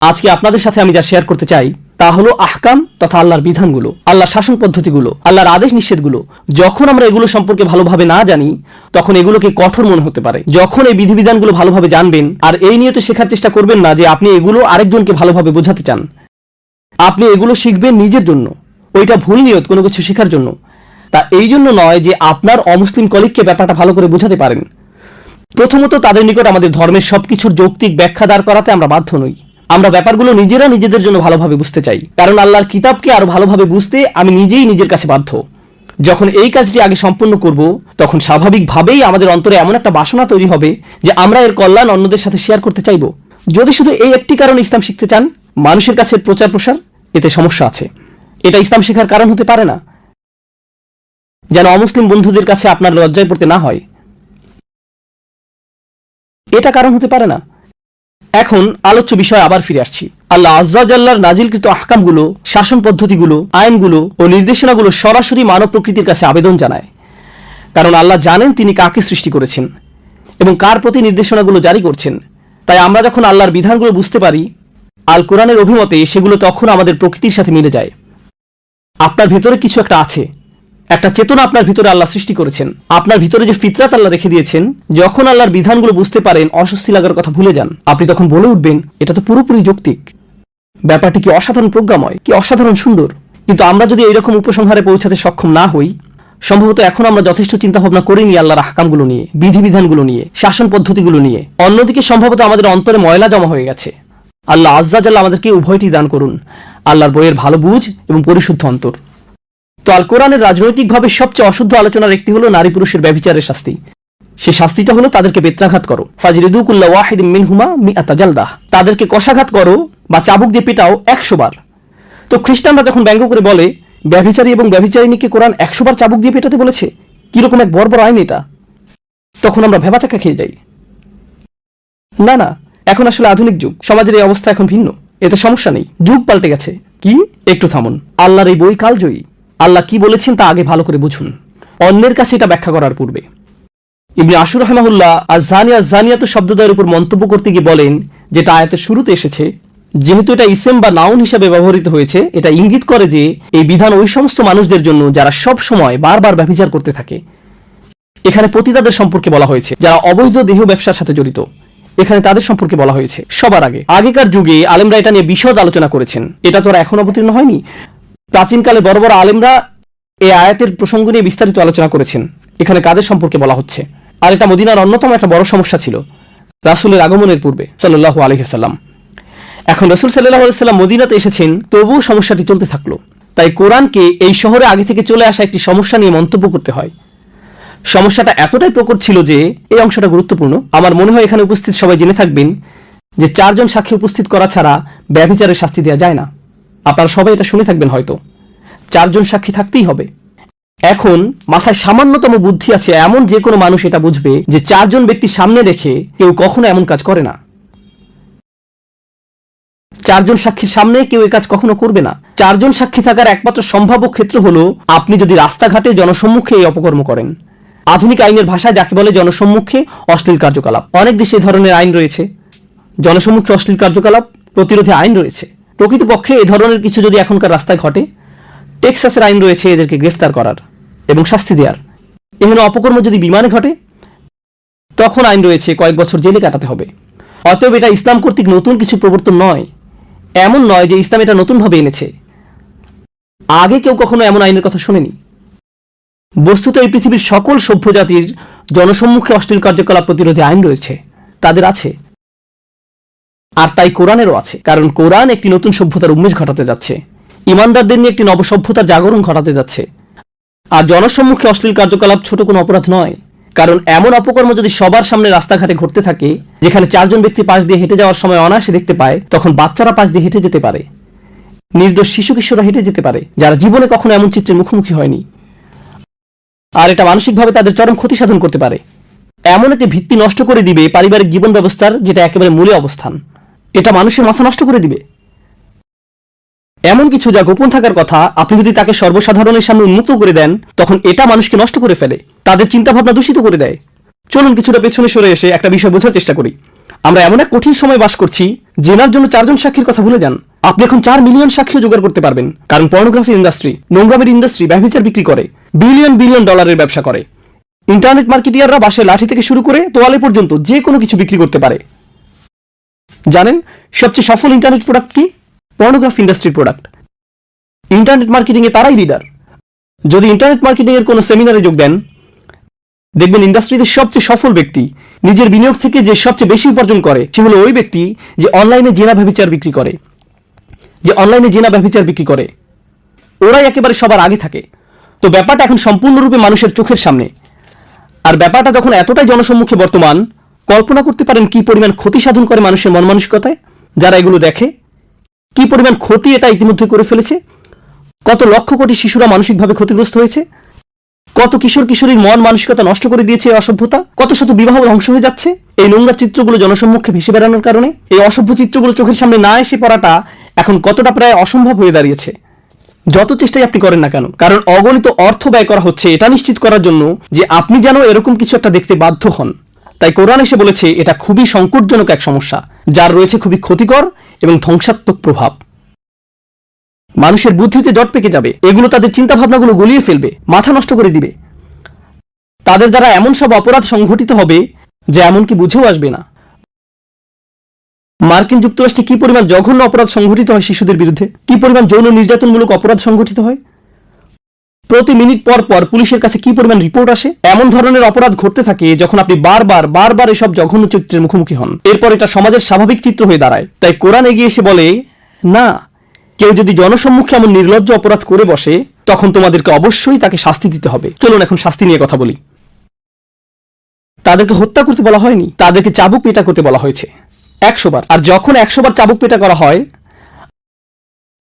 আজকে আপনাদের সাথে আমি যা শেয়ার করতে চাই, তা হলো আহকাম তথা আল্লাহর বিধানগুলো, আল্লাহর শাসন পদ্ধতিগুলো, আল্লাহর আদেশ নিষেধগুলো। যখন আমরা এগুলো সম্পর্কে ভালোভাবে না জানি, তখন এগুলোকে কঠোর মনে হতে পারে। যখন এই বিধিবিধানগুলো ভালোভাবে জানবেন, আর এই নিয়ে তো শেখার চেষ্টা করবেন না যে আপনি এগুলো আরেকজনকে ভালোভাবে বোঝাতে চান। আপনি এগুলো শিখবেন নিজের জন্য। ওইটা ভুল নিয়ত, কোনো কিছু শেখার জন্য। তা এই জন্য নয় যে আপনার অমুসলিম কলিগকে ব্যাপারটা ভালো করে বোঝাতে পারেন। প্রথমত তাদের নিকট আমাদের ধর্মের সবকিছুর যৌক্তিক ব্যাখ্যা দাঁড় করাতে আমরা বাধ্য নই। আমরা ব্যাপারগুলো নিজেরা নিজেদের জন্য ভালোভাবে বুঝতে চাই। কারণ আল্লাহর কিতাবকে আরও ভালোভাবে বুঝতে আমি নিজেই নিজের কাছে বাধ্য। যখন এই কাজটি আগে সম্পন্ন করব, তখন স্বাভাবিকভাবেই আমাদের অন্তরে এমন একটা বাসনা তৈরি হবে যে আমরা এর কল্যাণ অন্যদের সাথে শেয়ার করতে চাইব। যদি শুধু এই একটি কারণে ইসলাম শিখতে চান, মানুষের কাছে প্রচার প্রসার, এতে সমস্যা আছে। এটা ইসলাম শেখার কারণ হতে পারে না। যেন অমুসলিম বন্ধুদের কাছে আপনার লজ্জায় পড়তে না হয়। এটা কারণ হতে পারে না। এখন আলোচ্য বিষয় আবার ফিরে আসছি। আল্লাহ আজ্জাল্লাহর নাজিলকৃত আহকামগুলো, শাসন পদ্ধতিগুলো, আইনগুলো ও নির্দেশনাগুলো সরাসরি মানব প্রকৃতির কাছে আবেদন জানায়। কারণ আল্লাহ জানেন তিনি কাকে সৃষ্টি করেছেন এবং কার প্রতি নির্দেশনাগুলো জারি করছেন। তাই আমরা যখন আল্লাহর বিধানগুলো বুঝতে পারি, আল কোরআনের অভিমতে সেগুলো তখন আমাদের প্রকৃতির সাথে মিলে যায়। আপনার ভেতরে কিছু একটা আছে। একটা চেতনা আপনার ভিতরে আল্লাহ সৃষ্টি করেছেন। আপনার ভিতরে যে ফিতরাত আল্লাহ রেখে দিয়েছেন, যখন আল্লাহর বিধানগুলো বুঝতে পারেন, অস্বস্তি লাগার কথা ভুলে যান। আপনি তখন বলে উঠবেন, এটা তো পুরোপুরি যৌক্তিক। ব্যাপারটি কি অসাধারণ প্রজ্ঞাময়, কি অসাধারণ সুন্দর? কিন্তু আমরা যদি এইরকম উপসংহারে পৌঁছাতে সক্ষম না হই, সম্ভবত এখন আমরা যথেষ্ট চিন্তা ভাবনা করিনি আল্লাহর হাকামগুলো নিয়ে, বিধিবিধানগুলো নিয়ে, শাসন পদ্ধতিগুলো নিয়ে। অন্যদিকে সম্ভবত আমাদের অন্তরে ময়লা জমা হয়ে গেছে। আল্লাহ আজ্জাজাল্লাহ আমাদেরকে উভয়টি দান করুন। আল্লাহর বইয়ের ভালো বুঝ এবং পরিশুদ্ধ অন্তর। তো আল কোরআনের রাজনৈতিকভাবে সবচেয়ে অশুদ্ধ আলোচনার একটি হলো নারী পুরুষের ব্যভিচারের শাস্তি। সে শাস্তিটা হলো তাদেরকে বেত্রাঘাত করো। ফাজরিদুকুল্লাহ ওয়াহিদ মিনহুমা মি আতাজালদাহ তাদেরকে কষাঘাত করো বা চাবুক দিয়ে পেটাও একশো বার। তো খ্রিস্টানরা যখন ব্যঙ্গ করে বলে, ব্যভিচারী এবং ব্যভিচারিণীকে কোরআন একশো বার চাবুক দিয়ে পেটাতে বলেছে? কীরকম এক বর্বর আইন এটা? তখন আমরা ভেবাচাকা খেয়ে যাই। না না, এখন আসলে আধুনিক যুগ। সমাজের এই অবস্থা এখন ভিন্ন। এতে সমস্যা নেই। যুগ পাল্টে গেছে। কি? একটু থামুন। আল্লাহর এই বই কালজয়ী আল্লাহ কি বলেছেন তা আগে ভালো করে বুঝুন। অন্যের কাছে এটা ব্যাখ্যা করার পূর্বে। ইবনে আশুর রহমাহুল্লাহ আজানিয়া জানিয়াত শব্দদ্বয়ের উপর মন্তব্য করতে গিয়ে বলেন যেটা আয়াতের শুরুতে এসেছে। যেহেতু এটা ইসেম বা নাউন হিসাবে ব্যবহৃত হয়েছে, এটা ইঙ্গিত করে যে এই বিধান ওই সমস্ত মানুষদের জন্য যারা সব সময় বারবার ব্যভিচার করতে থাকে। এখানে পতিতাদের সম্পর্কে বলা হয়েছে, যারা অবৈধ দেহ ব্যবসার সাথে জড়িত। এখানে তাদের সম্পর্কে বলা হয়েছে, সবার আগে। আগেকার যুগে আলেমরা এটা নিয়ে বিশদ আলোচনা করেছেন। এটা তো আর এখন অবতীর্ণ হয়নি। প্রাচীনকালে বড় বড় আলেমরা এই আয়াতের প্রসঙ্গ নিয়ে বিস্তারিত আলোচনা করেছেন। এখানে কাদের সম্পর্কে বলা হচ্ছে? আর এটা মদিনার অন্যতম একটা বড় সমস্যা ছিল, রাসুলের আগমনের পূর্বে সাল্লাহ আলহিসাল্লাম এখন রসুল সাল্লাহ আলাইসাল্লাম মদিনাতে এসেছেন, তবুও সমস্যাটি চলতে থাকল। তাই কোরআনকে এই শহরে আগে থেকে চলে আসা একটি সমস্যা নিয়ে মন্তব্য করতে হয়। সমস্যাটা এতটাই প্রকট ছিল যে এই অংশটা গুরুত্বপূর্ণ। আমার মনে হয় এখানে উপস্থিত সবাই জেনে থাকবেন যে চারজন সাক্ষী উপস্থিত করা ছাড়া ব্যভিচারের শাস্তি দেওয়া যায় না। আপনারা সবাই এটা শুনে থাকবেন হয়তো। চারজন সাক্ষী থাকতেই হবে। এখন মাথায় সামান্যতম বুদ্ধি আছে এমন যে কোনো মানুষ এটা বুঝবে যে চারজন ব্যক্তি সামনে রেখে কেউ কখনো এমন কাজ করে না। চারজন সাক্ষীর সামনে কেউ এই কাজ কখনো করবে না। চারজন সাক্ষী থাকার একমাত্র সম্ভাব্য ক্ষেত্র হলো, আপনি যদি রাস্তাঘাটে জনসম্মুখে এই অপকর্ম করেন। আধুনিক আইনের ভাষায় যাকে বলে জনসম্মুখে অশ্লীল কার্যকলাপ। অনেক দেশে এই ধরনের আইন রয়েছে। জনসম্মুখে অশ্লীল কার্যকলাপ প্রতিরোধে আইন রয়েছে। প্রকৃতপক্ষে এ ধরনের কিছু যদি এখনকার রাস্তায় ঘটে, টেক্সাসের আইন রয়েছে এদেরকে গ্রেফতার করার এবং শাস্তি দেওয়ার এখানে অপকর্ম যদি বিমানে ঘটে, তখন আইন রয়েছে কয়েক বছর জেলে কাটাতে হবে। অতএব এটা ইসলাম কর্তৃক নতুন কিছু প্রবর্তন নয়, এমন নয় যে ইসলাম এটা নতুনভাবে এনেছে। আগে কেউ কখনো এমন আইনের কথা শোনেনি। বস্তুত এই পৃথিবীর সকল সভ্য জাতির জনসম্মুখে অশ্লীল কার্যকলাপ প্রতিরোধে আইন রয়েছে, তাদের আছে। আর তাই কোরআনেরও আছে, কারণ কোরআন একটি নতুন সভ্যতার উন্মেষ ঘটাতে যাচ্ছে। ইমানদারদের নিয়ে একটি নবসভ্যতার জাগরণ ঘটাতে যাচ্ছে। আর জনসম্মুখে অশ্লীল কার্যকলাপ ছোট কোনো অপরাধ নয়, কারণ এমন অপকর্ম যদি সবার সামনে রাস্তাঘাটে ঘটতে থাকে, যেখানে চারজন ব্যক্তি পাশ দিয়ে হেঁটে যাওয়ার সময় অনায়াসে দেখতে পায়, তখন বাচ্চারা পাশ দিয়ে হেঁটে যেতে পারে। নির্দোষ শিশু কিশোররা হেঁটে যেতে পারে, যারা জীবনে কখনো এমন চিত্রের মুখোমুখি হয়নি। আর এটা মানসিকভাবে তাদের চরম ক্ষতি সাধন করতে পারে। এমন একটি ভিত্তি নষ্ট করে দিবে পারিবারিক জীবন ব্যবস্থার, যেটা একেবারে মূলে অবস্থান। এটা মানুষের মাথা নষ্ট করে দিবে। এমন কিছু যা গোপন থাকার কথা, আপনি যদি তাকে সর্বসাধারণের সামনে উন্মুক্ত করে দেন, তখন এটা মানুষকে নষ্ট করে ফেলে, তাদের চিন্তাভাবনা দূষিত করে দেয়। চলুন কিছুটা পেছনে সরে এসে একটা বিষয় বোঝার চেষ্টা করি। আমরা এমন এক কঠিন সময় বাস করছি, জেনার জন্য চারজন সাক্ষীর কথা ভুলে যান। আপনি এখন চার মিলিয়ন সাক্ষীও জোগাড় করতে পারবেন, কারণ পর্নোগ্রাফি ইন্ডাস্ট্রি, নোংরামের ইন্ডাস্ট্রি ব্যবচার বিক্রি করে, বিলিয়ন বিলিয়ন ডলারের ব্যবসা করে। ইন্টারনেট মার্কেটিয়াররা বাসে লাঠি থেকে শুরু করে তোয়ালে পর্যন্ত যে কোনো কিছু বিক্রি করতে পারে। জানেন, সবচেয়ে সফল ইন্টারনেট প্রোডাক্ট কি? পর্নোগ্রাফি ইন্ডাস্ট্রির প্রোডাক্ট ইন্টারনেট মার্কেটিংয়ে তারাই লিডার যদি ইন্টারনেট মার্কেটিং এর কোনো সেমিনারে যোগ দেন, দেখবেন ইন্ডাস্ট্রিতে সবচেয়ে সফল ব্যক্তি, নিজের বিনিয়োগ থেকে যে সবচেয়ে বেশি উপার্জন করে, সে হলো ওই ব্যক্তি যে অনলাইনে জেনা ব্যবচার বিক্রি করে। যে অনলাইনে জেনা ব্যবচার বিক্রি করে। ওরাই একেবারে সবার আগে থাকে। তো ব্যাপারটা এখন সম্পূর্ণরূপে মানুষের চোখের সামনে। আর ব্যাপারটা যখন এতটাই জনসম্মুখে বর্তমান কল্পনা করতে পারেন কি পরিমাণ ক্ষতি সাধন করে মানুষের মন মানসিকতায় যারা এগুলো দেখে, কি পরিমাণ ক্ষতি এটা ইতিমধ্যে করে ফেলেছে? কত লক্ষ কোটি শিশুরা মানসিকভাবে ক্ষতিগ্রস্ত হয়েছে? কত কিশোর কিশোরীর মন মানসিকতা নষ্ট করে দিয়েছে এই অসভ্যতা? কত শত বিবাহ ধ্বংস হয়ে যাচ্ছে? এই নোংরা চিত্রগুলো জনসম্মুখে ভেসে বেড়ানোর কারণে এই অসভ্য চিত্রগুলো চোখের সামনে না এসে পড়াটা এখন কতটা প্রায় অসম্ভব হয়ে দাঁড়িয়েছে? যত চেষ্টাই আপনি করেন না কেন, কারণ অগণিত অর্থ ব্যয় করা হচ্ছে এটা নিশ্চিত করার জন্য যে আপনি যেন এরকম কিছু একটা দেখতে বাধ্য হন। তাই কোরআন এসে বলেছে, এটা খুবই সংকটজনক এক সমস্যা, যার রয়েছে খুবই ক্ষতিকর এবং ধ্বংসাত্মক প্রভাব। মানুষের বুদ্ধিতে জট পেকে যাবে, এগুলো তাদের চিন্তা ভাবনাগুলো গলিয়ে ফেলবে, মাথা নষ্ট করে দিবে। তাদের দ্বারা এমন সব অপরাধ সংঘটিত হবে যে এমনকি বুঝেও আসবে না। মার্কিন যুক্তরাষ্ট্রে কি পরিমাণ জঘন্য অপরাধ সংঘটিত হয় শিশুদের বিরুদ্ধে? কি পরিমাণ যৌন নির্যাতনমূলক অপরাধ সংঘটিত হয়? প্রতি মিনিট পর পর পুলিশের কাছে কি পরিমাণ রিপোর্ট আসে? এমন ধরনের অপরাধ ঘটতে থাকে যখন আপনি বারবার বারবার এসব জঘন্য চিত্রের মুখোমুখি হন। এরপর এটা সমাজের স্বাভাবিক চিত্র হয়ে দাঁড়ায়। তাই কোরআন এগিয়ে এসে বলে, না, কেউ যদি জনসম্মুখে এমন নির্লজ্জ অপরাধ করে বসে, তখন তোমাদেরকে অবশ্যই তাকে শাস্তি দিতে হবে। চলুন এখন শাস্তি নিয়ে কথা বলি। তাদেরকে হত্যা করতে বলা হয়নি, তাদেরকে চাবুক পেটা করতে বলা হয়েছে। একশোবার আর যখন একশোবার চাবুক পেটা করা হয়,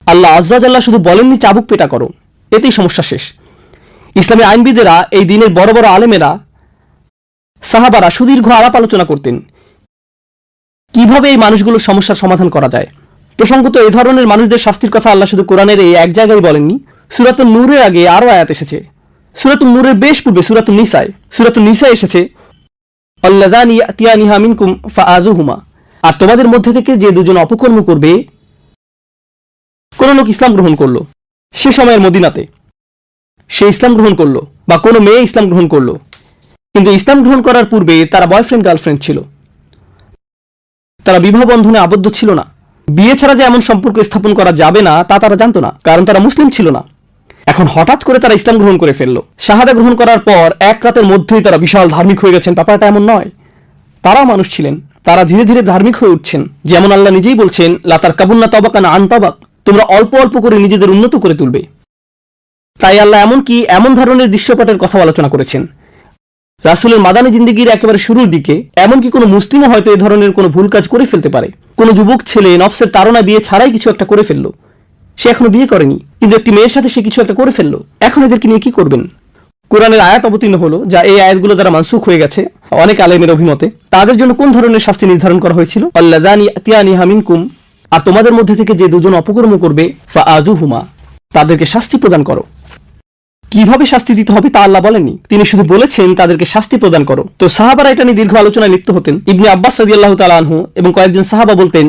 আল্লাহ আজ্লাহ শুধু বলেননি চাবুক পেটা করো। এতেই সমস্যা শেষ। ইসলামী আইনবিদেরা এই দিনের বড় বড় আলেমেরা, সাহাবারা সুদীর্ঘ আলাপ আলোচনা করতেন। কীভাবে এই মানুষগুলোর সমস্যার সমাধান করা যায়? প্রসঙ্গত এই ধরনের মানুষদের শাস্তির কথা আল্লাহ শুধু কোরআনের এই এক জায়গায় বলেননি সুরাতুল নূরের আগে আরও আয়াত এসেছে। সুরাতুল নূরের বেশ পূর্বে সুরাত নিসায় সুরাতুল নিসায় এসেছে আর তোমাদের মধ্যে থেকে যে দুজন অপকর্ম করবে, কোন লোক ইসলাম গ্রহণ করল, সে সময়ের মদিনাতে। সে ইসলাম গ্রহণ করল বা কোনো মেয়ে ইসলাম গ্রহণ করল। কিন্তু ইসলাম গ্রহণ করার পূর্বে তারা বয়ফ্রেন্ড গার্লফ্রেন্ড ছিল। তারা বিবাহ বন্ধনে আবদ্ধ ছিল না। বিয়ে ছাড়া যে এমন সম্পর্ক স্থাপন করা যাবে না, তা তারা জানতো না, কারণ তারা মুসলিম ছিল না। এখন হঠাৎ করে তারা ইসলাম গ্রহণ করে ফেলল। শাহাদা গ্রহণ করার পর এক রাতের মধ্যেই তারা বিশাল ধার্মিক হয়ে গেছেন। ব্যাপারটা এমন নয়। তারাও মানুষ ছিলেন। তারা ধীরে ধীরে ধার্মিক হয়ে উঠছেন। যেমন আল্লাহ নিজেই বলছেন লাতার কাবুন্না তবাকান আন তবাক তোমরা অল্প অল্প করে নিজেদের উন্নত করে তুলবে। তাই আল্লাহ এমনকি এমন ধরনের দৃশ্যপটের কথা আলোচনা করেছেন। রাসুলের মাদানী জিন্দিগির একেবারে শুরুর দিকে এমনকি কোনো মুসলিমও হয়তো এ ধরনের কোনো ভুল কাজ করে ফেলতে পারে। কোনো যুবক ছেলে নফসের তাড়না বিয়ে ছাড়াই কিছু একটা করে ফেলল। সে এখনও বিয়ে করেনি, কিন্তু একটি মেয়ের সাথে সে কিছু একটা করে ফেলল। এখন এদেরকে নিয়ে কি করবেন? কোরআনের আয়াত অবতীর্ণ হলো, যা এই আয়াতগুলো দ্বারা মানসুখ হয়ে গেছে অনেক আলেমের অভিমতে। তাদের জন্য কোন ধরনের শাস্তি নির্ধারণ করা হয়েছিল? হামিনকুম আর তোমাদের মধ্যে থেকে যে দুজন অপকর্ম করবে ফা আজুহুমা তাদেরকে শাস্তি প্রদান করো। কীভাবে শাস্তি দিতে হবে তা আল্লাহ বলেননি। তিনি শুধু বলেছেন, তাদেরকে শাস্তি প্রদান করো। তো সাহাবারা এটা নিয়ে দীর্ঘ আলোচনায় লিপ্ত হতেন। ইবনে আব্বাস সাদি আল্লাহ আনহু এবং কয়েকজন সাহাবা বলতেন,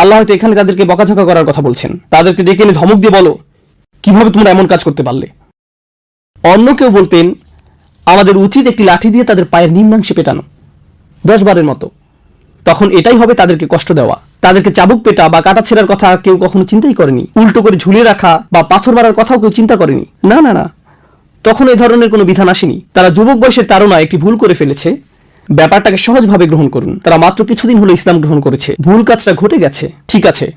আল্লাহ হয়তো এখানে তাদেরকে বকাঝকা করার কথা বলছেন। তাদেরকে ডেকে এনে ধমক দিয়ে বলো, কীভাবে তোমরা এমন কাজ করতে পারলে? অন্য কেউ বলতেন, আমাদের উচিত একটি লাঠি দিয়ে তাদের পায়ের নিম্নাংশে পেটানো, দশ বারের মতো। তখন এটাই হবে তাদেরকে কষ্ট দেওয়া। তাদেরকে চাবুক পেটা বা কাটা ছেঁড়ার কথা কেউ কখনো চিন্তাই করেনি। উল্টো করে ঝুলিয়ে রাখা বা পাথর মারার কথাও কেউ চিন্তা করেনি। না না না। তখন এই ধরনের কোনো বিধান আসেনি। তারা যুবক বয়সের তারা একটি ভুল করে ফেলেছে। ব্যাপারটাকে সহজভাবে গ্রহণ করুন। তারা মাত্র কিছুদিন হলো ইসলাম গ্রহণ করেছে। ভুল কাজটা ঘটে গেছে। ঠিক আছে।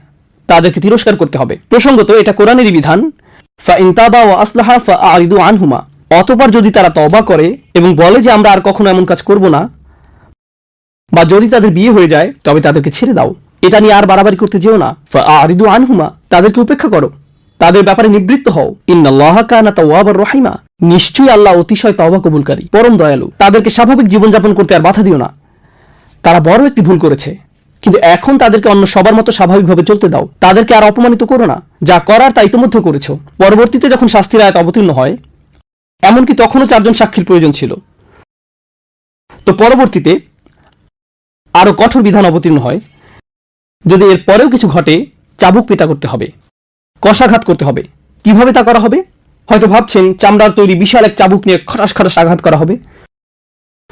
তাদেরকে তিরস্কার করতে হবে। প্রসঙ্গত, এটা কোরআনেরই বিধান। ফা ইনতাবা ও আসলাহা ফা আনহুমা। অতপর যদি তারা তবা করে এবং বলে যে আমরা আর কখনো এমন কাজ করব না বা যদি তাদের বিয়ে হয়ে যায়, তবে তাদেরকে ছেড়ে দাও। এটা নিয়ে আর বাড়াবাড়ি করতে যেও না। ফা আরিদু আনহুমা, তাদেরকে উপেক্ষা করো। তাদের ব্যাপারে নিবৃত্ত হও। ইন্নাল্লাহ কানা তাওয়াবার রহিমা। নিশ্চয়ই আল্লাহ অতিশয় তওবা কবুলকারী, পরম দয়ালু। তাদেরকে স্বাভাবিক জীবনযাপন করতে আর বাধা দিও না। তারা বড় একটি ভুল করেছে। কিন্তু এখন তাদেরকে অন্য সবার মতো স্বাভাবিকভাবে চলতে দাও। তাদেরকে আর অপমানিত করো না। যা করার তা ইতিমধ্যে করেছ। পরবর্তীতে যখন শাস্তির আয়াত অবতীর্ণ হয়, এমনকি তখনও চারজন সাক্ষীর প্রয়োজন ছিল। তো পরবর্তীতে আরও কঠোর বিধান অবতীর্ণ হয়। যদি এর পরেও কিছু ঘটে, চাবুক পেটা করতে হবে। কষাঘাত করতে হবে। কীভাবে তা করা হবে? হয়তো ভাবছেন চামড়ার তৈরি বিশাল এক চাবুক নিয়ে খটাস খটাস আঘাত করা হবে।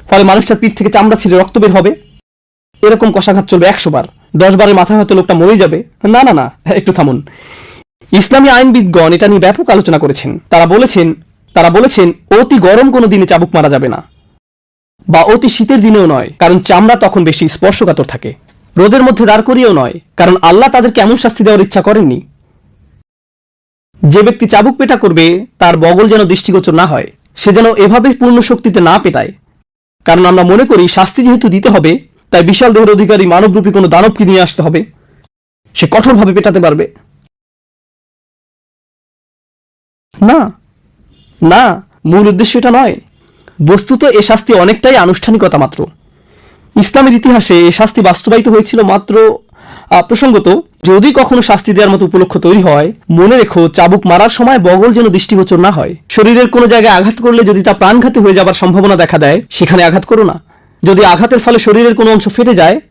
ফলে মানুষটার পিঠ থেকে চামড়া ছিঁড়ে রক্ত বের হবে। এরকম কষাঘাত চলবে একশো বার। দশ বারের মাথায় হয়তো লোকটা মরেই যাবে। না না না, একটু থামুন। ইসলামী আইনবিদগণ এটা নিয়ে ব্যাপক আলোচনা করেছেন। তারা বলেছেন তারা বলেছেন, অতি গরম কোনো দিনে চাবুক মারা যাবে না। বা অতি শীতের দিনেও নয়, কারণ চামড়া তখন বেশি স্পর্শকাতর থাকে। রোদের মধ্যে দাঁড় করিয়েও নয়, কারণ আল্লাহ তাদেরকে এমন শাস্তি দেওয়ার ইচ্ছা করেননি। যে ব্যক্তি চাবুক পেটা করবে, তার বগল যেন দৃষ্টিগোচর না হয়। সে যেন এভাবে পূর্ণ শক্তিতে না পেটায়। কারণ আমরা মনে করি, শাস্তি যেহেতু দিতে হবে, তাই বিশাল দেহের অধিকারী মানবরূপী কোনো দানবকে নিয়ে আসতে হবে। সে কঠোরভাবে পেটাতে পারবে। না না, মূল উদ্দেশ্য এটা নয়। বস্তুত এ শাস্তি অনেকটাই আনুষ্ঠানিকতা মাত্র। ইসলামের ইতিহাসে এ শাস্তি বাস্তবায়িত হয়েছিল মাত্র প্রসঙ্গত, যদি কখনো শাস্তি দেওয়ার মতো উপলক্ষ তৈরি হয়, মনে রেখো চাবুক মারার সময় বগল যেন দৃষ্টিগোচর না হয়। শরীরের কোনো জায়গায় আঘাত করলে যদি তা প্রাণঘাতী হয়ে যাবার সম্ভাবনা দেখা দেয়, সেখানে আঘাত করো না। যদি আঘাতের ফলে শরীরের কোনো অংশ ফেটে যায়,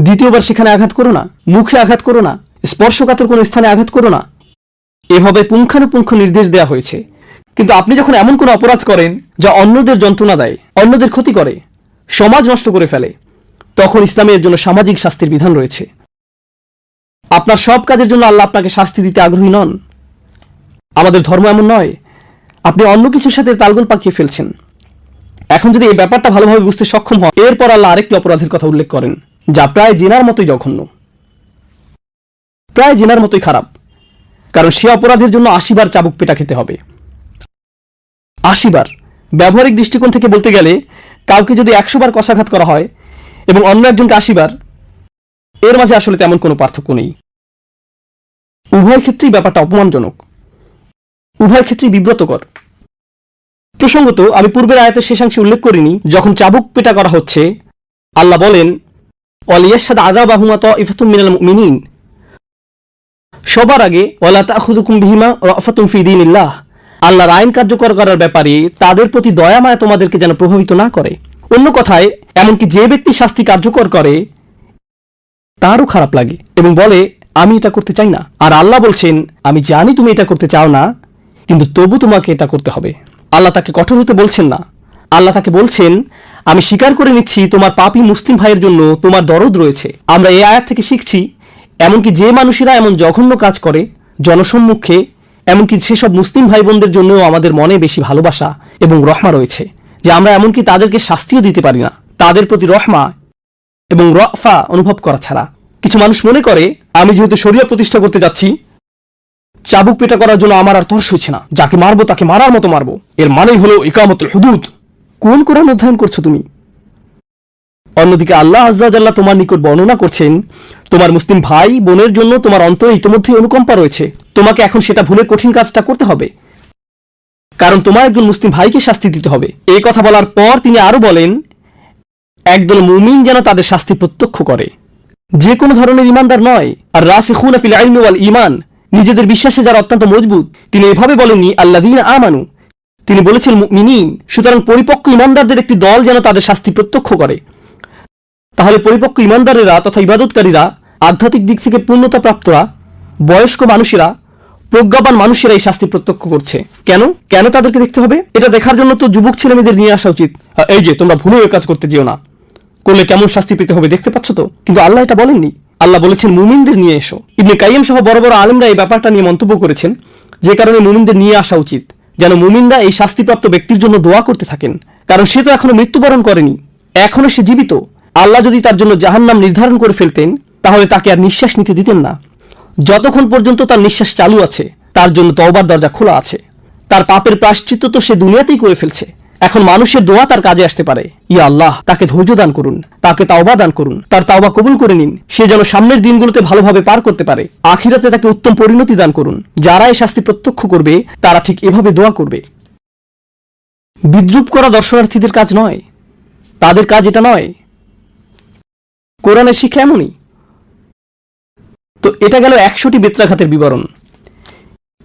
দ্বিতীয়বার সেখানে আঘাত করো না। মুখে আঘাত করো না। স্পর্শকাতর কোনো স্থানে আঘাত করো না। এভাবে পুঙ্খানুপুঙ্খ নির্দেশ দেওয়া হয়েছে। কিন্তু আপনি যখন এমন কোনো অপরাধ করেন, যা অন্যদের যন্ত্রণা দেয়, অন্যদের ক্ষতি করে, সমাজ নষ্ট করে ফেলে, তখন ইসলামের জন্য সামাজিক শাস্তির বিধান রয়েছে। আপনার সব কাজের জন্য আল্লাহ আপনাকে শাস্তি দিতে আগ্রহী নন। আমাদের ধর্ম এমন নয়, আপনি অন্য কিছুর সাথে তালগোল পাকিয়ে ফেলছেন। এখন যদি এই ব্যাপারটা ভালোভাবে বুঝতে সক্ষম হয় এরপর আল্লাহ আরেকটি অপরাধের কথা উল্লেখ করেন, যা প্রায় জেনার মতোই জঘন্য। প্রায় জেনার মতোই খারাপ, কারণ সে অপরাধের জন্য আশিবার চাবুক পেটা খেতে হবে। আশিবার, ব্যবহারিক দৃষ্টিকোণ থেকে বলতে গেলে, কাউকে যদি একশো বার কষাঘাত করা হয় এবং অন্য একজনকে আশিবার, এর মাঝে আসলে তেমন কোনো পার্থক্য নেই। উভয় ক্ষেত্রেই ব্যাপারটা অপমানজনক। উভয় ক্ষেত্রেই বিব্রতকর। প্রসঙ্গত, আমি পূর্বের আয়াতের শেষাংশে উল্লেখ করিনি, যখন চাবুক পেটা করা হচ্ছে, আল্লাহ বলেন ওয়ালিয়াসাদ আদা বাহুমাত ইফাতুম মিনাল মিনিন সবার আগে, ওয়ালা তাখুদুকুম বিহিমা রফাতুম ফি দীনিল্লাহ। আল্লাহর আইন কার্যকর করার ব্যাপারে তাদের প্রতি দয়া মায়া তোমাদেরকে যেন প্রভাবিত না করে। অন্য কথায়, এমনকি যে ব্যক্তি শাস্তি কার্যকর করে, তারও খারাপ লাগে এবং বলে আমি এটা করতে চাই না। আর আল্লাহ বলছেন, আমি জানি তুমি এটা করতে চাও না, কিন্তু তবু তোমাকে এটা করতে হবে। আল্লাহ তাকে কঠোর হতে বলছেন না। আল্লাহ তাকে বলছেন, আমি স্বীকার করে নিচ্ছি, তোমার পাপী মুসলিম ভাইয়ের জন্য তোমার দরদ রয়েছে। আমরা এই আয়াত থেকে শিখছি, এমনকি যে মানুষেরা এমন জঘন্য কাজ করে, জনসম্মুখে, এমনকি সেসব মুসলিম ভাই বোনদের জন্যও আমাদের মনে বেশি ভালোবাসা এবং রহমা রয়েছে, যে আমরা এমনকি তাদেরকে শাস্তিও দিতে পারি না। তাদের প্রতি রহমা এবং রফা অনুভব করা ছাড়া। কিছু মানুষ মনে করে আমি যেহেতু শরীয় প্রতিষ্ঠা করতে যাচ্ছি, চাবুক পেটা করার জন্য আমার আর তর্স হচ্ছে না। যাকে মারবো তাকে মারার মতো মারবো। এর মানেই হলো ইকামতুল হুদুদ। কোন কোরআন অধ্যয়ন করছ তুমি? অন্যদিকে আল্লাহ আজ্লাহ তোমার নিকট বর্ণনা করছেন, তোমার মুসলিম ভাই বোনের জন্য তোমার অন্তরে ইতিমধ্যেই অনুকম্পা রয়েছে। তোমাকে এখন সেটা ভুলে কঠিন কাজটা করতে হবে। কারণ তোমার একজন মুসলিম ভাইকে শাস্তি দিতে হবে। এই কথা বলার পর তিনি আরও বলেন, একদল মুমিন যেন তাদের শাস্তি প্রত্যক্ষ করে। যে কোনো ধরনের ইমানদার নয়। আর রাসিখুন ফিল আইন ওয়াল ইমান নিজেদের বিশ্বাসে যারা অত্যন্ত মজবুত, তিনি এভাবে বলেননি আল্লাদিন আমানু। তিনি বলেছেন মিনিন সুতরাং পরিপক্ক ইমানদারদের একটি দল যেন তাদের শাস্তি প্রত্যক্ষ করে। তাহলে পরিপক্ক ইমানদারেরা তথা ইবাদতকারীরা, আধ্যাত্মিক দিক থেকে পূর্ণতা প্রাপ্তরা বয়স্ক মানুষেরা, প্রজ্ঞাবান মানুষেরা এই শাস্তি প্রত্যক্ষ করছে। কেন? কেন তাদেরকে দেখতে হবে? এটা দেখার জন্য তো যুবক ছেলে মেয়েদের নিয়ে আসা উচিত। এই যে, তোমরা ভুলেও কাজ করতে যেও না। করলে কেমন শাস্তি পেতে হবে দেখতে পাচ্ছ তো? কিন্তু আল্লাহ এটা বলেননি। আল্লাহ বলেছেন, মুমিনদের নিয়ে এসো। ইবনে কাইম সহ বড় বড় আলেমরা এই ব্যাপারটা নিয়ে মন্তব্য করেছেন, যে কারণে মুমিনদের নিয়ে আসা উচিত, যেন মুমিনরা এই শাস্তিপ্রাপ্ত ব্যক্তির জন্য দোয়া করতে থাকেন। কারণ সে তো এখনও মৃত্যুবরণ করেনি, এখনও সে জীবিত। আল্লাহ যদি তার জন্য জাহান্নাম নির্ধারণ করে ফেলতেন, তাহলে তাকে আর নিঃশ্বাস নিতে দিতেন না। যতক্ষণ পর্যন্ত তার নিঃশ্বাস চালু আছে, তার জন্য তওবার দরজা খোলা আছে। তার পাপের প্রাশ্চিত্য তো সে দুনিয়াতেই করে ফেলছে। এখন মানুষের দোয়া তার কাজে আসতে পারে। ইয়া আল্লাহ, তাকে ধৈর্য দান করুন, তাকে তাওবা দান করুন, তার তাওবা কবুল করে নিন, সে যেন সামনের দিনগুলোতে ভালোভাবে পার করতে পারে। আখিরাতে তাকে উত্তম পরিণতি দান করুন, যারা এই শাস্তি প্রত্যক্ষ করবে, তারা ঠিক এভাবে দোয়া করবে। বিদ্রুপ করা দর্শনার্থীদের কাজ নয়, তাদের কাজ এটা নয়। কোরআনের শিক্ষা এমনই। তো এটা গেল একশোটি বেত্রাঘাতের বিবরণ।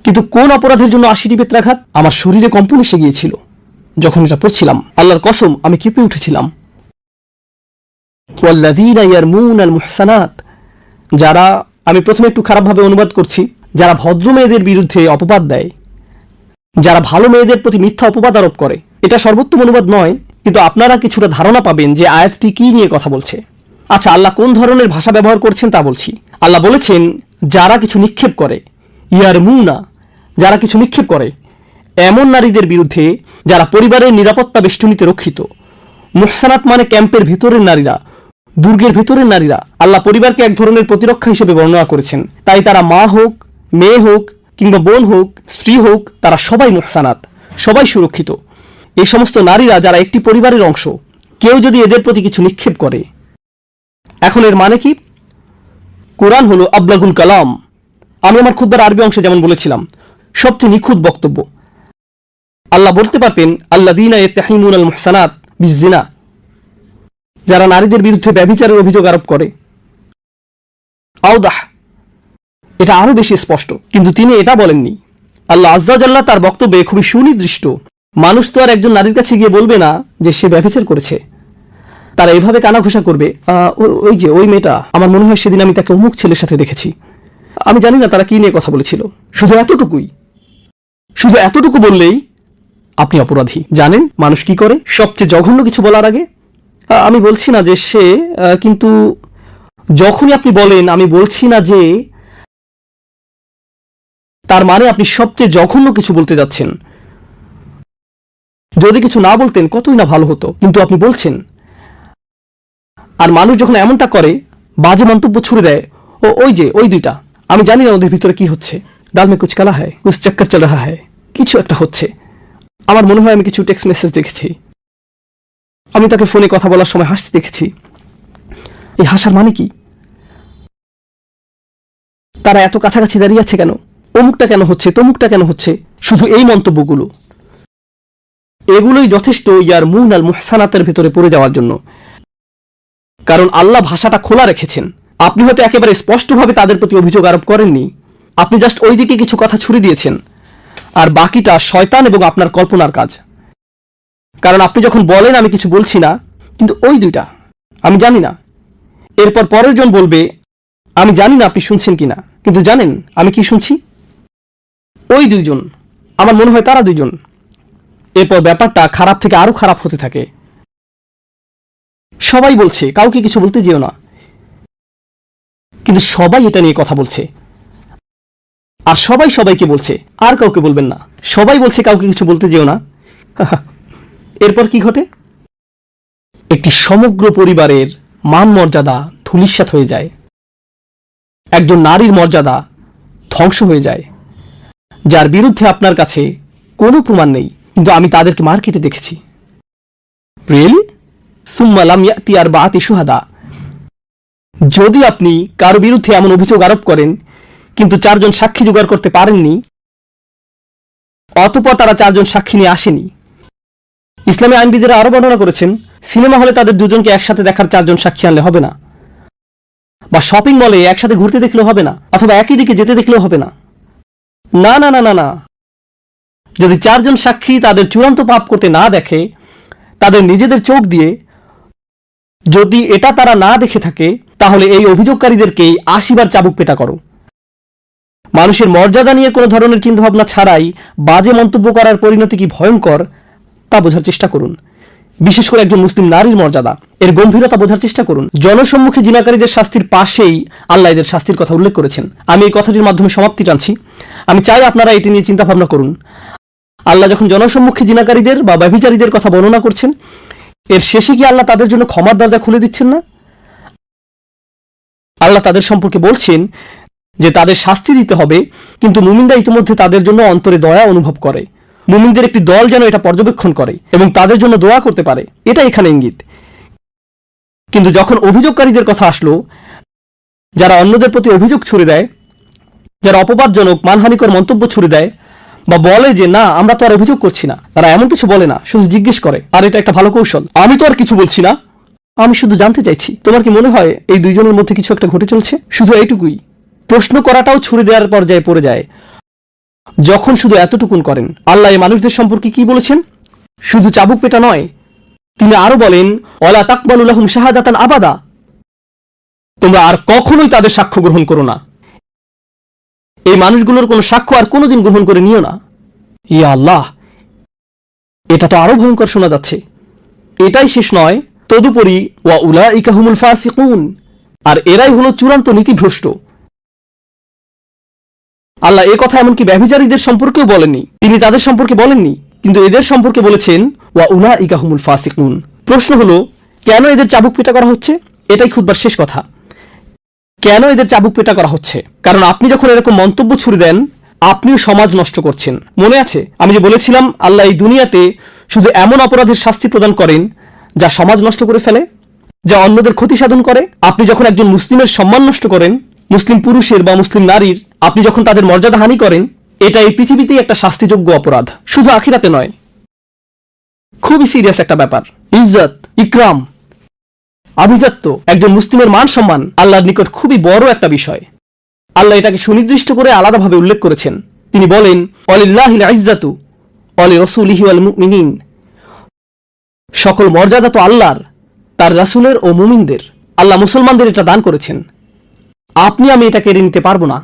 কিন্তু কোন অপরাধের জন্য আশিটি বেত্রাঘাত? আমার শরীরে কম্পন এসে গিয়েছিল। যখন এটা পড়ছিলাম, আল্লাহর কসম, আমি কেঁপে উঠেছিলাম। যারা আমি প্রথমে একটু খারাপভাবে অনুবাদ করছি, যারা ভদ্র মেয়েদের বিরুদ্ধে অপবাদ দেয়, যারা ভালো মেয়েদের প্রতি মিথ্যা অপবাদ আরোপ করে, এটা সর্বোত্তম অনুবাদ নয়, কিন্তু আপনারা কিছুটা ধারণা পাবেন যে আয়াতটি কি নিয়ে কথা বলছে। আচ্ছা আল্লাহ কোন ধরনের ভাষা ব্যবহার করছেন তা বলছি। আল্লাহ বলেছেন, যারা কিছু নিক্ষেপ করে ইয়ার মুনা যারা কিছু নিক্ষেপ করে এমন নারীদের বিরুদ্ধে যারা পরিবারের নিরাপত্তা বেষ্টনীতে রক্ষিত। মুহসানাত মানে ক্যাম্পের ভেতরের নারীরা। দুর্গের ভেতরের নারীরা। আল্লাহ পরিবারকে এক ধরনের প্রতিরক্ষা হিসেবে বর্ণনা করেছেন। তাই তারা মা হোক, মেয়ে হোক, কিংবা বোন হোক, স্ত্রী হোক, তারা সবাই মুহসানাত, সবাই সুরক্ষিত। এই সমস্ত নারীরা যারা একটি পরিবারের অংশ, কেউ যদি এদের প্রতি কিছু নিক্ষেপ করে। এখন এর মানে কি? কোরআন হলো আবলাগুল কালাম। আমি আমার খুদ্বার আরবি অংশে যেমন বলেছিলাম, সবচেয়ে নিখুঁত বক্তব্য। আল্লাহ বলতে পারতেন আল্লাহ দিনা এ তাহিমুন আল মুহসানাত বিজিনা যারা নারীদের বিরুদ্ধে ব্যভিচারের অভিযোগ আরোপ করে। আউদাহ এটা আরও বেশি স্পষ্ট কিন্তু তিনি এটা বলেননি। আল্লাহ আজ্জাল্লাহ তার বক্তব্যে খুবই সুনির্দিষ্ট মানুষ তো আর একজন নারীর কাছে গিয়ে বলবে না যে সে ব্যভিচার করেছে। তারা এভাবে কানাঘোষা করবে "আহ, ও- ওই যে ওই মেয়েটা আমার মনে হয় সেদিন আমি তাকে অমুক ছেলের সাথে দেখেছি। আমি জানি না তারা কি নিয়ে কথা বলেছিল। শুধু এতটুকুই। শুধু এতটুকু বললেই আপনি অপরাধী। জানেন মানুষ কি করে? সবচেয়ে জঘন্য কিছু বলার আগে আমি বলছি না যে সে কিন্তু যখনই আপনি বলেন, আমি বলছি না যে তার মানে আপনি সবচেয়ে জঘন্য কিছু বলতে যাচ্ছেন। যদি কিছু না বলতেন, কতই না ভালো হতো। কিন্তু আপনি বলছেন, আর মানুষ যখন এমনটা করে, বাজে মন্তব্য ছুড়ে দেয়, ও, ওই যে, ওই দুইটা। আমি জানি না ওদের ভিতরে কি হচ্ছে। ডাল মে কুচ কালা হয় কুচ চক্কর চল হয় কিছু একটা হচ্ছে। আমার মনে হয় আমি কিছু টেক্সট মেসেজ দেখেছি। আমি তাকে ফোনে কথা বলার সময় হাসতে দেখেছি। এই হাসার মানে কি? তারা এত কাছাকাছি দাঁড়িয়ে আছে কেন? অমুকটা কেন হচ্ছে, তমুকটা কেন হচ্ছে? শুধু এই মন্তব্যগুলো। এগুলোই যথেষ্ট ইয়ার মুন আল মুহসানাতের ভেতরে পড়ে যাওয়ার জন্য। কারণ আল্লাহ ভাষাটা খোলা রেখেছেন। আপনি হয়তো একেবারে স্পষ্টভাবে তাদের প্রতি অভিযোগ আরোপ করেননি। আপনি জাস্ট ওই দিকে কিছু কথা ছুড়ে দিয়েছেন। আর বাকিটা শয়তান এবং আপনার কল্পনার কাজ। কারণ আপনি যখন বলেন, আমি কিছু বলছি না, কিন্তু ওই দুইটা, আমি জানি না। এরপর পরের জন বলবে, আমি জানি না আপনি শুনছেন কিনা, কিন্তু জানেন আমি কি শুনছি? ওই দুইজন, আমার মনে হয় তারা দুইজন। এরপর ব্যাপারটা খারাপ থেকে আরও খারাপ হতে থাকে। সবাই বলছে, কাউকে কিছু বলতে যেও না। কিন্তু সবাই এটা নিয়ে কথা বলছে। আর সবাই সবাইকে বলছে, আর কাউকে বলবেন না। সবাই বলছে কাউকে কিছু বলতে যেও না। এরপর কি ঘটে? একটি সমগ্র পরিবারের মান মর্যাদা ধূলিসাৎ হয়ে যায়। একজন নারীর মর্যাদা ধ্বংস হয়ে যায়। যার বিরুদ্ধে আপনার কাছে কোনো প্রমাণ নেই, কিন্তু আমি তাদেরকে মার্কেটে দেখেছি। রিয়েলি সুম্মালাম ইয়াতি আর বাতি সুহাদা যদি আপনি কারও বিরুদ্ধে এমন অভিযোগ আরোপ করেন কিন্তু চারজন সাক্ষী জোগাড় করতে পারেননি, অতপর তারা চারজন সাক্ষী নিয়ে আসেনি। ইসলামী আইনবিদেরা আরও বর্ণনা করেছেন, সিনেমা হলে তাদের দুজনকে একসাথে দেখার চারজন সাক্ষী আনলে হবে না। বা শপিং মলে একসাথে ঘুরতে দেখলেও হবে না, অথবা একই দিকে যেতে দেখলেও হবে না। না না না না না। যদি চারজন সাক্ষী তাদের চূড়ান্ত পাপ করতে না দেখে, তাদের নিজেদের চোখ দিয়ে যদি এটা তারা না দেখে থাকে, তাহলে এই অভিযোগকারীদেরকেই আশিবার চাবুক পেটা করো। মানুষের মর্যাদা নিয়ে কোনো ধরনের চিন্তাভাবনা ছাড়াই বাজে মন্তব্য করার পরিণতি কি ভয়ঙ্কর, তা বোঝার চেষ্টা করুন। বিশেষ করে একজন মুসলিম নারীর মর্যাদা, এর গম্ভীরতা বোঝার চেষ্টা করুন। জনসম্মুখে জিনাকারীদের শাস্তির পাশেই আল্লাহ এদের শাস্তির কথা উল্লেখ করেছেন। আমি এই কথাটির মাধ্যমে সমাপ্তি টানছি আমি চাই আপনারা এটি নিয়ে চিন্তা ভাবনা করুন। আল্লাহ যখন জনসম্মুখে জিনাকারীদের বা ব্যভিচারীদের কথা বর্ণনা করছেন, এর শেষে কি আল্লাহ তাদের জন্য ক্ষমার দরজা খুলে দিচ্ছেন না? আল্লাহ তাদের সম্পর্কে বলছেন যে তাদের শাস্তি দিতে হবে, কিন্তু মুমিনরা ইতিমধ্যে তাদের জন্য অন্তরে দয়া অনুভব করে। মুমিনদের একটি দল যেন এটা পর্যবেক্ষণ করে এবং তাদের জন্য দোয়া করতে পারে, এটা এখানে ইঙ্গিত। কিন্তু যখন অভিযোগকারীদের কথা আসলো, যারা অন্যদের প্রতি অভিযোগ ছুড়ে দেয়, যারা অপবাদজনক, মানহানিকর মন্তব্য ছুড়ে দেয় বা বলে যে, না, আমরা তো আর অভিযোগ করছি না। তারা এমন কিছু বলে না, শুধু জিজ্ঞেস করে, আর এটা একটা ভালো কৌশল? আমি তো আর কিছু বলছি না। আমি শুধু জানতে চাইছি। তোমার কি মনে হয় এই দুইজনের মধ্যে কিছু একটা ঘটে চলছে? শুধু এইটুকুই। প্রশ্ন করাটাও ছুড়ে দেওয়ার পর্যায়ে পড়ে যায়। যখন শুধু এতটুকুন করেন, আল্লাহ এই মানুষদের সম্পর্কে কি বলেছেন? শুধু চাবুক পেটা নয়, তিনি আরও বলেন অলা তাকবালুল্লাহুম শাহাদাতান আবাদা। তোমরা আর কখনোই তাদের সাক্ষ্য গ্রহণ করো না। এই মানুষগুলোর কোনো সাক্ষ্য আর কোনোদিন গ্রহণ করে নিও না। ইয়া আল্লাহ, এটা তো আরও ভয়ঙ্কর শোনা যাচ্ছে। এটাই শেষ নয়, তদুপরি ওয়া উলা ইকাহুমুল ফাসিকুন, আর এরাই হলো চূড়ান্ত নীতিভ্রষ্ট। আল্লাহ এ কথা এমনকি ব্যভিচারীদের সম্পর্কেও বলেননি। তিনি তাদের সম্পর্কে বলেননি, কিন্তু এদের সম্পর্কে বলেছেন, ওয়া উলা ইকাহুমুল ফাসিকুন। প্রশ্ন হলো, কেন এদের চাবুক পেটা করা হচ্ছে? এটাই খুদবার শেষ কথা। কেন এদের চাবুক পেটা করা হচ্ছে? কারণ আপনি যখন এরকম মন্তব্য ছুড়ে দেন, আপনিও সমাজ নষ্ট করছেন। মনে আছে? আমি যে বলেছিলাম, আল্লাহ এই দুনিয়াতে শুধু এমন অপরাধের শাস্তি প্রদান করেন, যা সমাজ নষ্ট করে ফেলে, যা অন্যদের ক্ষতি সাধন করে। আপনি যখন একজন মুসলিমের সম্মান নষ্ট করেন, মুসলিম পুরুষের বা মুসলিম নারীর আপনি যখন তাদের মর্যাদা হানি করেন, এটা এই পৃথিবীতেই একটা শাস্তিযোগ্য অপরাধ। শুধু আখিরাতে নয়, খুবই সিরিয়াস একটা ব্যাপার। ইজ্জত, ইকরাম, আভিজাত্য, একজন মুসলিমের মান সম্মান আল্লাহর নিকট খুবই বড় একটা বিষয়। আল্লাহ এটাকে সুনির্দিষ্ট করে আলাদাভাবে উল্লেখ করেছেন। তিনি বলেন অলিল্লাহিল ইজ্জাতু অলি রসুলিহি আল মুমিনিন সকল মর্যাদা তো আল্লাহর, তার রাসূলের ও মুমিনদের। আল্লাহ মুসলমানদের এটা দান করেছেন। আপনি, আমি এটা কেড়ে নিতে পারব না।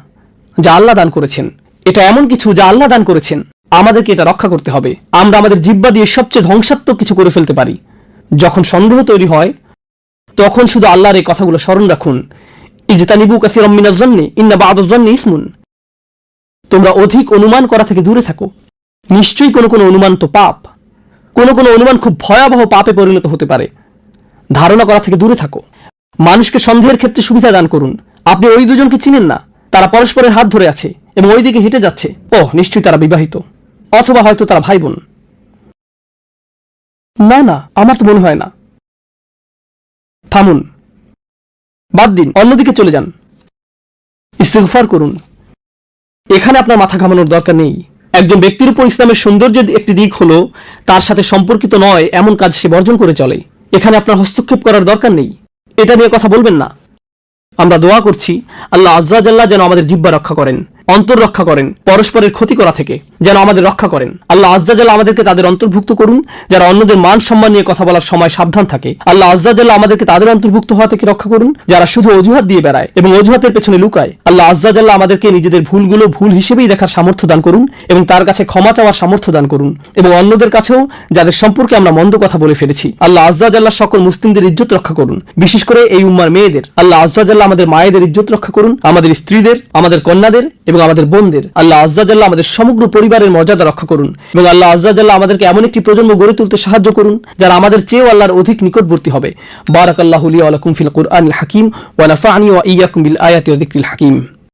যা আল্লাহ দান করেছেন। এটা এমন কিছু যা আল্লাহ দান করেছেন। আমাদেরকে এটা রক্ষা করতে হবে। আমরা আমাদের জিব্বা দিয়ে সবচেয়ে ধ্বংসাত্মক কিছু করে ফেলতে পারি। যখন সন্দেহ তৈরি হয়, তখন শুধু আল্লাহর এই কথাগুলো স্মরণ রাখুন। ইজতানিবু কাসির মিনাজ জন্নে, ইন্না বাদ জন্নে ইসমুন। তোমরা অধিক অনুমান করা থেকে দূরে থাকো। নিশ্চয়ই কোনো কোনো অনুমান তো পাপ। কোনো কোনো অনুমান খুব ভয়াবহ পাপে পরিণত হতে পারে। ধারণা করা থেকে দূরে থাকো। মানুষকে সন্দেহের ক্ষেত্রে সুবিধা দান করুন। আপনি ওই দুজনকে চিনেন না। তারা পরস্পরের হাত ধরে আছে এবং ওই দিকে হেঁটে যাচ্ছে। ও নিশ্চয়ই তারা বিবাহিত। অথবা হয়তো তারা ভাই বোন। না না, আমার তো মনে হয় না। থামুন। বাদ দিন, অন্যদিকে চলে যান। ইস্তেগফার করুন। এখানে আপনার মাথা ঘামানোর দরকার নেই। একজন ব্যক্তির উপর ইসলামের সৌন্দর্যের একটি দিক হলো, তার সাথে সম্পর্কিত নয়, এমন কাজ সে বর্জন করে চলে। এখানে আপনার হস্তক্ষেপ করার দরকার নেই। এটা নিয়ে কথা বলবেন না। আমরা দোয়া করছি আল্লাহ আজ্জাজাল্লাহ যেন আমাদের জিব্বা রক্ষা করেন। অন্তর রক্ষা করেন, পরস্পরের ক্ষতি করা থেকে, যেন আমাদের রক্ষা করেন। আল্লাহ আজ্জাজাল্লাহ আমাদেরকে তাদের অন্তর্ভুক্ত করুন যারা অন্যদের মান সম্মান নিয়ে কথা বলার সময় সাবধান থাকে। আল্লাহ আজ্জাজাল্লাহ আমাদেরকে তাদের অন্তর্ভুক্ত হওয়া থেকে রক্ষা করুন, যারা শুধু অজুহাত দিয়ে বেড়ায় এবং অজুহাতের পেছনে লুকায়। আল্লাহ আজ্জাজাল্লাহ আমাদেরকে নিজেদের ভুলগুলো ভুল হিসেবেই দেখার সামর্থ্য দান করুন এবং তার কাছে ক্ষমা চাওয়ার সামর্থ্য দান করুন এবং অন্যদের কাছেও যাদের সম্পর্কে আমরা মন্দ কথা বলে ফেলেছি। আল্লাহ আজ্জাজাল্লাহ সকল মুসলিমদের ইজ্জত রক্ষা করুন, বিশেষ করে এই উম্মার মেয়েদের। আল্লাহ আজ্জাজাল্লাহ আমাদের মায়েদের ইজ্জত রক্ষা করুন, আমাদের স্ত্রীদের, আমাদের কন্যাদের এবং আমাদের বোনদের। আল্লাহ আজ্জাজাল্লাহ আমাদের সমগ্র পরিবারের মর্যাদা রক্ষা করুন এবং আল্লাহ আজ্জাজাল্লাহ আমাদেরকে এমন একটি প্রজন্ম গড়ে তুলতে সাহায্য করুন, যারা আমাদের চেয়েও আল্লাহর অধিক নিকটবর্তী হবে। বারাকাল্লাহ লি ওয়া লাকুম ফিল কুরআন হাকিম ওয়া আনি ওয়া ইয়াকুম বিল আয়াতি হাকিম।